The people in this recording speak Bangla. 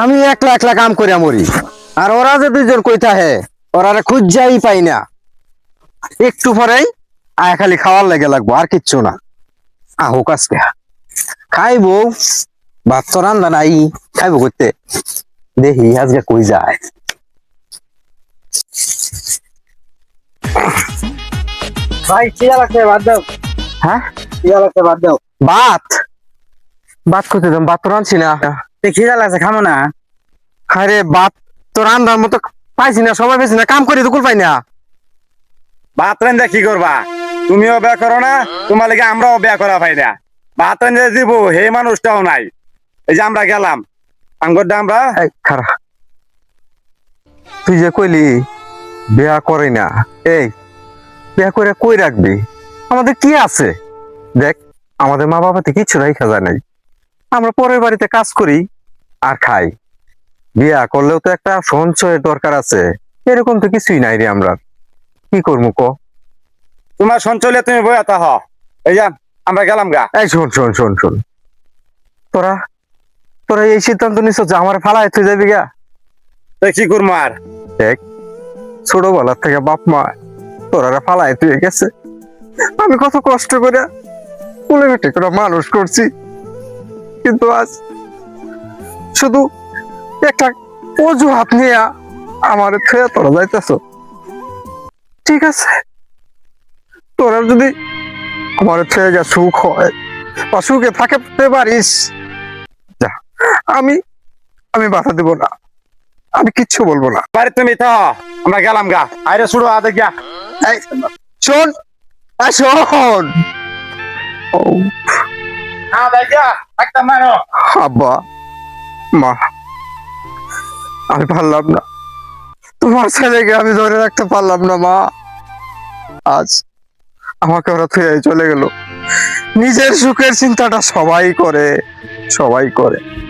আমি একলা একলা কাম করে মরি। আর ওরা যে দুইজন কইতা হে ওরা খুঁজাই পাই না। একটু পরেই আয় খালি খাওয়ার লেগে লাগবো আর কিচ্ছু না। আহো কাজকে। খাইবো ভাত তো রান্দা নাই খাইবো করতে দেখি আজকে কই যায়। ভাই খিদা লাগছে বাদ দাও। হ্যাঁ? খিদা লাগছে বাদ দাও। ভাত ভাত করতে দাম ভাত তো রাঁধছি না। খিদা লাগছে খামো না। আরে ভাত তো রান্নার মতো পাইছি না সময় পেয়েছি না কাম করি তো কুল পাই না। ভাত রান্ধা কি করবা? তুমিও বিয়া করো না তোমার লেগে আমরাও বিয়া করা পাই না। ভাত রান্ধা দিব হে মানুষটাও নাই। এই যে আমরা গেলাম আঙ্গরটা আমরা? খারা তুই যে কইলি বিয়া করে না। এই বিয়া করে কই রাখবি? আমাদের কি আছে? দেখ আমাদের মা বাবাতে কিছু রাইখা যায় নাই। আমরা পরের বাড়িতে কাজ করি আর খাই। বিয়া করলেও তো একটা সঞ্চয়ের দরকার আছে। এরকম তো কিছুই নাই রে আমরা। কি করব ক? তোমার সঞ্চলে তুমি বইয়া হ এই যে আমরা গেলাম গা। এই শোন শোন শোন শোন। তোরা তোরা এই সিদ্ধান্ত নিছ যে আমার ফালায় তুই যাবি গা? তো কি করব আর? দেখ ছোটবেলার থেকে বাপ মা তোরা ফালায় তুই গেছে। আমি কত কষ্ট করে কুলে বেটে করে মানুষ করছি। কিন্তু আজ শুধু একটা অজুহাত নিয়ে আমার থুয়ে তোরা যাইতেছ। ঠিক আছে? তোরা যদি আমার গা সুখ হয় বা সুখে থাকতে পারিস যা আমি আমি বাধা দেব না। আমি কিচ্ছু বলব না। বাড়ি তুমি থাহ আমরা গেলাম গা। আরে শুরু আদে গিয়া। শোন শোন। আব্বা, মা, আমি পারলাম না। তোমার ছেলেকে আমি ধরে রাখতে পারলাম না, মা। আজ আমাকে ওরা থুয়ে চলে গেল। নিজের সুখের চিন্তাটা সবাই করে সবাই করে।